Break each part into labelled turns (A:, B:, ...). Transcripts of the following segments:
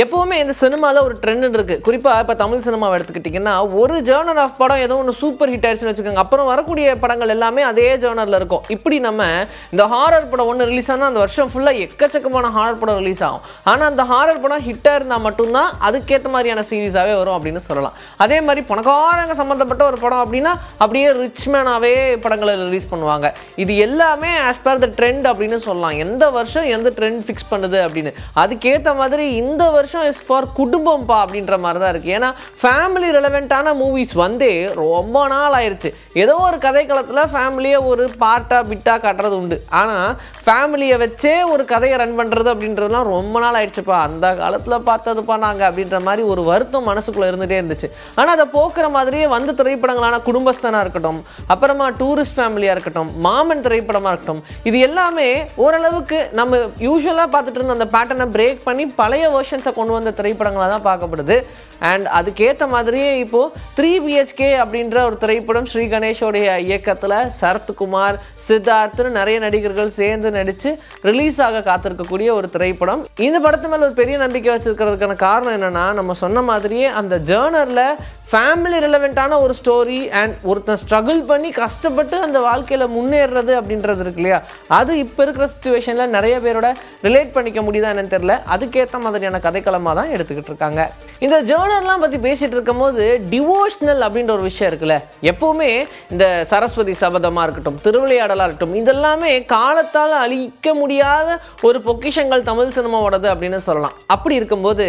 A: எப்போவுமே இந்த சினிமாவில் ஒரு ட்ரெண்ட் இருக்குது குறிப்பாக இப்போ தமிழ் சினிமாவை எடுத்துக்கிட்டிங்கன்னா ஒரு ஜேர்னர் ஆஃப் படம் ஏதோ ஒன்று சூப்பர் ஹிட் ஆயிடுச்சுன்னு வச்சுக்கோங்க. அப்புறம் வரக்கூடிய படங்கள் எல்லாமே அதே ஜேர்னரில் இருக்கும். இப்படி நம்ம இந்த ஹாரர் படம் ஒன்று ரிலீஸ் ஆனால் அந்த வருஷம் ஃபுல்லாக எக்கச்சக்கமான ஹாரர் படம் ரிலீஸ் ஆகும். ஆனால் அந்த ஹாரர் படம் ஹிட்டாக இருந்தால் மட்டும்தான் அதுக்கேற்ற மாதிரியான சீரீஸாகவே வரும் அப்படின்னு சொல்லலாம். அதே மாதிரி பணக்காரங்க சம்மந்தப்பட்ட ஒரு படம் அப்படின்னா அப்படியே ரிச் மேனாகவே படங்களை ரிலீஸ் பண்ணுவாங்க. இது எல்லாமே ஆஸ் பர் த ட்ரெண்ட் அப்படின்னு சொல்லலாம். எந்த வருஷம் எந்த ட்ரெண்ட் ஃபிக்ஸ் பண்ணுது அப்படின்னு. அதுக்கேற்ற மாதிரி இந்த வருஷம் வருஷம் இஸ் ஃபார் குடும்பம்ப்பா அப்படின்ற மாதிரி தான் இருக்குது ஏன்னா ஃபேமிலி ரெலவெண்ட்டான மூவிஸ் வந்து ரொம்ப நாள் ஆயிடுச்சு ஏதோ ஒரு கதைக்களத்தில் ஃபேமிலியை ஒரு பார்ட்டாக பிட்டாக காட்டுறது உண்டு. ஆனால் ஃபேமிலியை வச்சே ஒரு கதையை ரன் பண்ணுறது அப்படின்றதுலாம் ரொம்ப நாள் ஆயிடுச்சுப்பா. அந்த காலத்தில் பார்த்ததுப்பா நாங்கள் அப்படின்ற மாதிரி ஒரு வருத்தம் மனசுக்குள்ளே இருந்துகிட்டே இருந்துச்சு. ஆனால் அதை போக்குற மாதிரியே வந்து திரைப்படங்களான குடும்பஸ்தனாக இருக்கட்டும் அப்புறமா டூரிஸ்ட் ஃபேமிலியாக இருக்கட்டும் மாமன் திரைப்படமாக இருக்கட்டும் இது எல்லாமே ஓரளவுக்கு நம்ம யூஸ்வலாக பார்த்துட்டு இருந்த அந்த பேட்டர்னை பிரேக் பண்ணி பழைய வேர்ஷன்ஸை கொண்டு வந்த திரைப்படங்களாக தான் பார்க்கப்படுது. அண்ட் அதுக்கேற்ற மாதிரியே இப்போது த்ரீ பிஹெச்கே அப்படின்ற ஒரு திரைப்படம் ஸ்ரீ கணேஷோடைய இயக்கத்தில் சரத்குமார் சித்தார்த்னு நிறைய நடிகர்கள் சேர்ந்து நடித்து ரிலீஸ் ஆக காத்திருக்கக்கூடிய ஒரு திரைப்படம். இந்த படத்து மேலே ஒரு பெரிய நம்பிக்கை வச்சுருக்கிறதுக்கான காரணம் என்னென்னா நம்ம சொன்ன மாதிரியே அந்த ஜேர்னரில் ஃபேமிலி ரிலவெண்ட்டான ஒரு ஸ்டோரி அண்ட் ஒருத்தன் ஸ்ட்ரகிள் பண்ணி கஷ்டப்பட்டு அந்த வாழ்க்கையில் முன்னேறது அப்படின்றது இருக்கு இல்லையா? அது இப்போ இருக்கிற சுச்சுவேஷனில் நிறைய பேரோட ரிலேட் பண்ணிக்க முடியுதா என்னன்னு தெரியல. அதுக்கேற்ற மாதிரியான கதை கதைக்களமாக தான் எடுத்துக்கிட்டு இருக்காங்க இந்த ஜேர்னர்லாம் பற்றி பேசிகிட்டு இருக்கும்போது டிவோஷனல் அப்படின்ற ஒரு விஷயம் இருக்குல்ல? எப்போவுமே இந்த சரஸ்வதி சபதமாக இருக்கட்டும் திருவிளையாடலாக இருக்கட்டும் இதெல்லாமே காலத்தால் அழிக்க முடியாத ஒரு பொக்கிஷங்கள் தமிழ் சினிமாவோடது அப்படின்னு சொல்லலாம். அப்படி இருக்கும்போது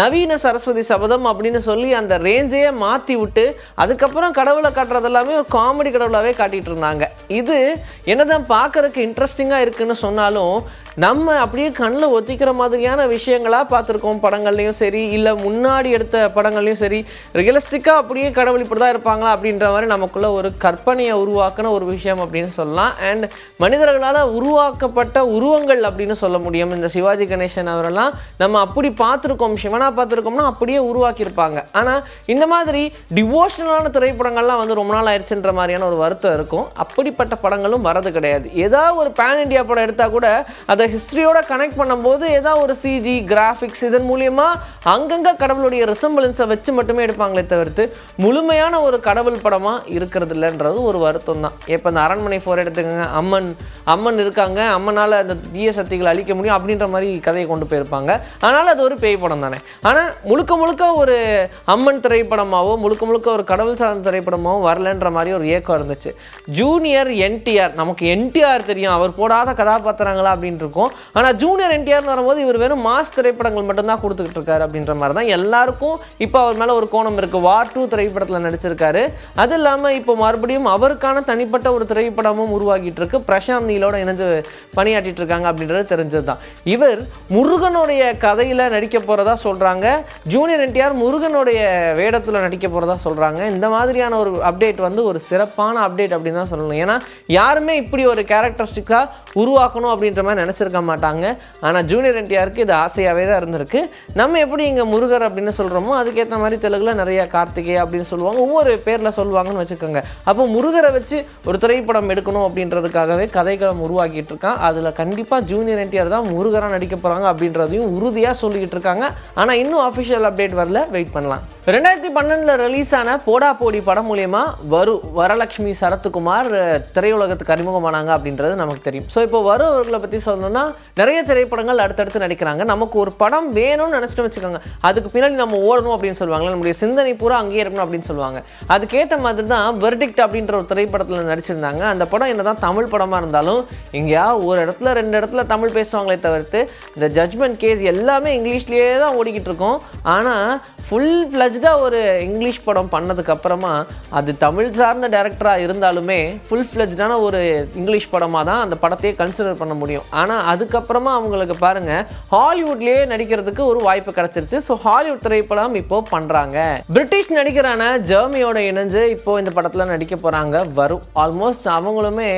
A: நவீன சரஸ்வதி சபதம் அப்படின்னு சொல்லி அந்த ரேஞ்சையே மாற்றி விட்டு அதுக்கப்புறம் கடவுளை காட்டுறது எல்லாமே ஒரு காமெடி கடவுளாகவே காட்டிகிட்டு இருந்தாங்க. இது என்னதான் பார்க்கறதுக்கு இன்ட்ரெஸ்டிங்காக இருக்குன்னு சொன்னாலும் நம்ம அப்படியே கண்ணில் ஒத்திக்கிற மாதிரியான விஷயங்களாக பார்த்துருக்கோம். படங்கள்லையும் சரி இல்லை முன்னாடி எடுத்த படங்கள்லையும் சரி ரியலிஸ்டிக்காக அப்படியே கடவுள் இப்படி தான் இருப்பாங்களா அப்படின்ற மாதிரி நமக்குள்ள ஒரு கற்பனையை உருவாக்கின ஒரு விஷயம் அப்படின்னு சொல்லலாம். அண்ட் மனிதர்களால் உருவாக்கப்பட்ட உருவங்கள் அப்படின்னு சொல்ல முடியும். இந்த சிவாஜி கணேசன் அவரெல்லாம் நம்ம அப்படி பார்த்துருக்கோம். சிவனா பார்த்துருக்கோம்னா அப்படியே உருவாக்கியிருப்பாங்க. ஆனால் இந்த மாதிரி டிவோஷனலான திரைப்படங்கள்லாம் வந்து ரொம்ப நாள் ஆயிடுச்சுன்ற மாதிரியான ஒரு வருத்தம் இருக்கும். அப்படிப்பட்ட படங்களும் வரது கிடையாது. ஏதாவது ஒரு பேன் இண்டியா படம் எடுத்தால் கூட அதை ஹிஸ்ட்ரியோட கனெக்ட் பண்ணும்போது ஏதாவது ஒரு சிஜி கிராஃபிக்ஸ் இது இதன் மூலியமா அங்கங்கே கடவுளுடைய ரிசம்பிளன்ஸை வச்சு மட்டுமே எடுப்பாங்களே தவிர்த்து முழுமையான ஒரு கடவுள் படமாக இருக்கிறது இல்லைன்றது ஒரு வருத்தம் தான் இப்போ இந்த அரண்மனை ஃபோர் எடுத்துக்கோங்க. அம்மன் அம்மன் இருக்காங்க. அம்மனால் அந்த தீய சக்திகளை அழிக்க முடியும் அப்படின்ற மாதிரி கதையை கொண்டு போயிருப்பாங்க. அதனால் அது ஒரு பேய் படம் தானே. ஆனால் முழுக்க முழுக்க ஒரு அம்மன் திரைப்படமாகவோ முழுக்க முழுக்க ஒரு கடவுள் சார்ந்த திரைப்படமாவோ வரலன்ற மாதிரி ஒரு ஏக்கம் இருந்துச்சு. ஜூனியர் என்டிஆர் நமக்கு என்டிஆர் தெரியும். அவர் போடாத கதாபாத்திரங்களா அப்படின்னு இருக்கும். ஆனால் ஜூனியர் என்டிஆர்னு வரும்போது இவர் வெறும் மாஸ் திரைப்படங்கள் மட்டும் மட்டும்தான் கொடுத்துக்கிட்டு இருக்காரு அப்படின்ற மாதிரி தான் எல்லாருக்கும் இப்போ அவர் மேலே ஒரு கோணம் இருக்குது வார் டூ திரைப்படத்தில் நடிச்சிருக்காரு. அது இல்லாமல் இப்போ மறுபடியும் அவருக்கான தனிப்பட்ட ஒரு திரைப்படமும் உருவாகிட்டு இருக்கு. பிரசாந்த் நீலோட இணைஞ்சு பணியாற்றிட்டு இருக்காங்க அப்படின்றது தெரிஞ்சது தான் இவர் முருகனுடைய கதையில் நடிக்க போகிறதா சொல்கிறாங்க ஜூனியர் என்டிஆர் முருகனுடைய வேடத்தில் நடிக்க போகிறதா சொல்கிறாங்க இந்த மாதிரியான ஒரு அப்டேட் வந்து ஒரு சிறப்பான அப்டேட் அப்படின்னு தான் சொல்லணும். ஏன்னா யாருமே இப்படி ஒரு கேரக்டரிஸ்டிக்காக உருவாக்கணும் அப்படின்ற மாதிரி நினச்சிருக்க மாட்டாங்க. ஆனால் ஜூனியர் என்டிஆருக்கு இது ஆசையாகவே தான் இருந்திருக்கு. நம்ம எப்படி இங்கே முருகர் அப்படின்னு சொல்கிறோமோ அதுக்கேற்ற மாதிரி தெலுங்குல நிறைய கார்த்திகேய அப்படின்னு சொல்லுவாங்க. ஒவ்வொரு பேரில் சொல்லுவாங்கன்னு வச்சுக்கோங்க. அப்போ முருகரை வச்சு ஒரு திரைப்படம் எடுக்கணும் அப்படின்றதுக்காகவே கதைக்களம் உருவாக்கிட்டு இருக்கான். அதில் கண்டிப்பாக ஜூனியர் என்டிஆர் தான் முருகராக நடிக்க போகிறாங்க அப்படின்றதையும் உறுதியாக சொல்லிக்கிட்டு இருக்காங்க. ஆனால் இன்னும் அஃபிஷியல் அப்டேட் வரல. வெயிட் பண்ணலாம். ரெண்டாயிரத்தி பன்னெண்டில் ரிலீஸ் ஆன போடா போடி படம் மூலயமா வரு வரலட்சுமி சரத்குமார் திரையுலகத்துக்கு அறிமுகமானாங்க அப்படின்றது நமக்கு தெரியும். ஸோ இப்போ வரு அவர்களை பற்றி சொல்லணும்னா நிறைய திரைப்படங்கள் அடுத்தடுத்து நடிக்கிறாங்க. நமக்கு ஒரு படம் வேணும்னு நினச்சிட்டு வச்சுக்கோங்க. அதுக்கு பின்னாடி நம்ம ஓடணும் அப்படின்னு சொல்லுவாங்க நம்முடைய சிந்தனை பூரா அங்கேயே இருக்கணும் அப்படின்னு சொல்லுவாங்க. அதுக்கேற்ற மாதிரி தான் வெர்டிக்ட் அப்படின்ற ஒரு திரைப்படத்தில் நடிச்சிருந்தாங்க. அந்த படம் என்னதான் தமிழ் படமாக இருந்தாலும் எங்கேயா ஒரு இடத்துல ரெண்டு இடத்துல தமிழ் பேசுவாங்களே தவிர்த்து இந்த ஜட்மெண்ட் கேஸ் எல்லாமே இங்கிலீஷ்லேயே தான் ஓடிக்கிட்டு இருக்கோம். ஆனால் ஃபுல் ஃப்ளஜ்டாக ஒரு இங்கிலீஷ் படம் பண்ணதுக்கப்புறமா அது தமிழ் சார்ந்த டேரக்டராக இருந்தாலுமே ஃபுல் ஃப்ளஜ்டான ஒரு இங்கிலீஷ் படமாக தான் அந்த படத்தையே கன்சிடர் பண்ண முடியும். ஆனால் அதுக்கப்புறமா அவங்களுக்கு பாருங்க ஹாலிவுட்லேயே நடிக்கிறதுக்கு ஒரு வாய்ப்பு கிடச்சிருச்சு. ஸோ ஹாலிவுட் திரைப்படம் இப்போ பண்ணுறாங்க பிரிட்டிஷ் நடிகரான ஜெர்மியோட இணைஞ்சு இப்போ இந்த படத்தில் நடிக்க போகிறாங்க வரும் ஆல்மோஸ்ட் அவங்களுமே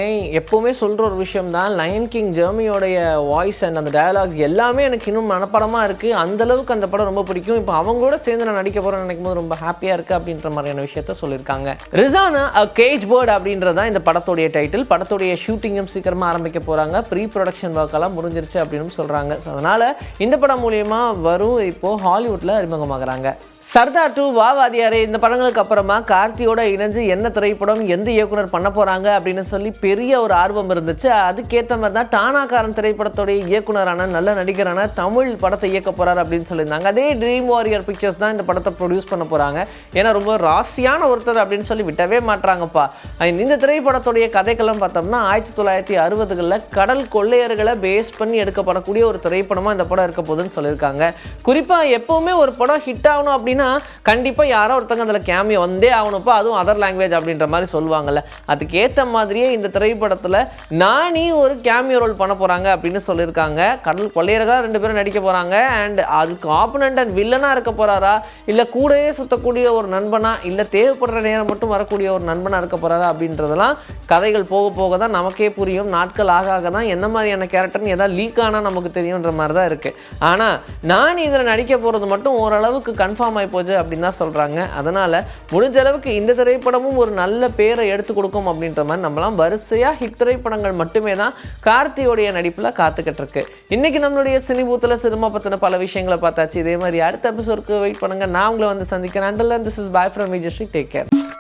A: எப்போவுமே சொல்கிற ஒரு விஷயம் தான் லயன் கிங் ஜெர்மியோடைய வாய்ஸ் அண்ட் அந்த டயலாக்ஸ் எல்லாமே எனக்கு இன்னும் மனப்படமாக இருக்குது அந்தளவுக்கு அந்த படம் ரொம்ப பிடிக்கும். இப்போ அவங்களோட சேர்ந்து சேர்ந்து நான் நடிக்க போகிறேன்னு நினைக்கும் போது ரொம்ப ஹாப்பியாக இருக்குது அப்படின்ற மாதிரியான விஷயத்த சொல்லியிருக்காங்க. ரிசானா அ கேஜ் பேர்ட் அப்படின்றதான் இந்த படத்துடைய டைட்டில் படத்துடைய ஷூட்டிங்கும் சீக்கிரமாக ஆரம்பிக்க போகிறாங்க ப்ரீ ப்ரொடக்ஷன் ஒர்க்கெல்லாம் முடிஞ்சிருச்சு அப்படின்னு சொல்கிறாங்க ஸோ அதனால் இந்த படம் மூலியமா வரும் இப்போது ஹாலிவுட்டில் அறிமுகமாகறாங்க. சர்தார் டூ வாவாதியாரே இந்த படங்களுக்கு அப்புறமா கார்த்தியோட இணைஞ்சு என்ன திரைப்படம் எந்த இயக்குனர் பண்ண போகிறாங்க அப்படின்னு சொல்லி பெரிய ஒரு ஆர்வம் இருந்துச்சு. அதுக்கேற்ற மாதிரி தான் டானாக்காரன் திரைப்படத்துடைய இயக்குனரான நல்ல நடிகரான தமிழ் படத்தை இயக்க போகிறார் அப்படின்னு சொல்லியிருந்தாங்க. அதே ட்ரீம் வாரியர் பிக்சர்ஸ் தான் இந்த படத்தை ப்ரொடியூஸ் பண்ண போகிறாங்க ஏன்னா ரொம்ப ராசியான ஒருத்தர் அப்படின்னு சொல்லி விட்டவே மாட்றாங்கப்பா. இந்த திரைப்படத்துடைய கதைக்கெல்லாம் பார்த்தோம்னா ஆயிரத்தி தொள்ளாயிரத்தி அறுபதுகளில் கடல் கொள்ளையர்களை பேஸ் பண்ணி எடுக்கப்படக்கூடிய ஒரு திரைப்படமாக இந்த படம் இருக்க போகுதுன்னு சொல்லியிருக்காங்க. குறிப்பாக எப்போவுமே ஒரு படம் ஹிட் ஆகணும் அப்படி கண்டிப்பாக யாரோ ஒருத்தங்க அதில் கேமியோ வந்தே ஆகணும்ப்பா அதுவும் அதர் லாங்குவேஜ் அப்படின்ற மாதிரி சொல்லுவாங்கல்ல. அதுக்கேற்ற மாதிரியே இந்த திரைப்படத்தில் நானி ஒரு கேமியோ ரோல் பண்ண போகிறாங்க அப்படின்னு சொல்லியிருக்காங்க. கடல் கொள்ளையர்களாக ரெண்டு பேரும் நடிக்க போகிறாங்க அண்ட் அதுக்கு ஆப்பனண்ட் அண்ட் வில்லனாக இருக்க போகிறாரா இல்லை கூடயே சுற்றக்கூடிய ஒரு நண்பனா? இல்லை தேவைப்படுற நேரம் மட்டும் வரக்கூடிய ஒரு நண்பனாக இருக்க போகிறாரா அப்படின்றதெல்லாம் கதைகள் போக போக தான் நமக்கே புரியும். நாட்கள் ஆக ஆக தான் என்ன மாதிரியான கேரக்டர்னு எதாவது லீக் ஆனால் நமக்கு தெரியுன்ற மாதிரி தான் இருக்குது ஆனால் நான் இதில் நடிக்க போகிறது மட்டும் ஓரளவுக்கு கன்ஃபார்ம் ஆகி போச்சு அப்படின்னு தான் சொல்கிறாங்க அதனால் முடிஞ்ச அளவுக்கு இந்த திரைப்படமும் ஒரு நல்ல பேரை எடுத்து கொடுக்கும் அப்படின்ற மாதிரி நம்மளாம் வரிசையாக ஹிட் திரைப்படங்கள் மட்டுமே தான் கார்த்தியோடைய நடிப்பில் காத்துக்கிட்டு இருக்கு இன்னைக்கு நம்மளுடைய சினிபூத்தில் சினிமா பற்றின பல விஷயங்களை பார்த்தாச்சு. இதே மாதிரி அடுத்த எபிசோடுக்கு வெயிட் பண்ணுங்கள் நான் உங்களை வந்து சந்திக்கிறேன். Until this is boy from Vijayasri take care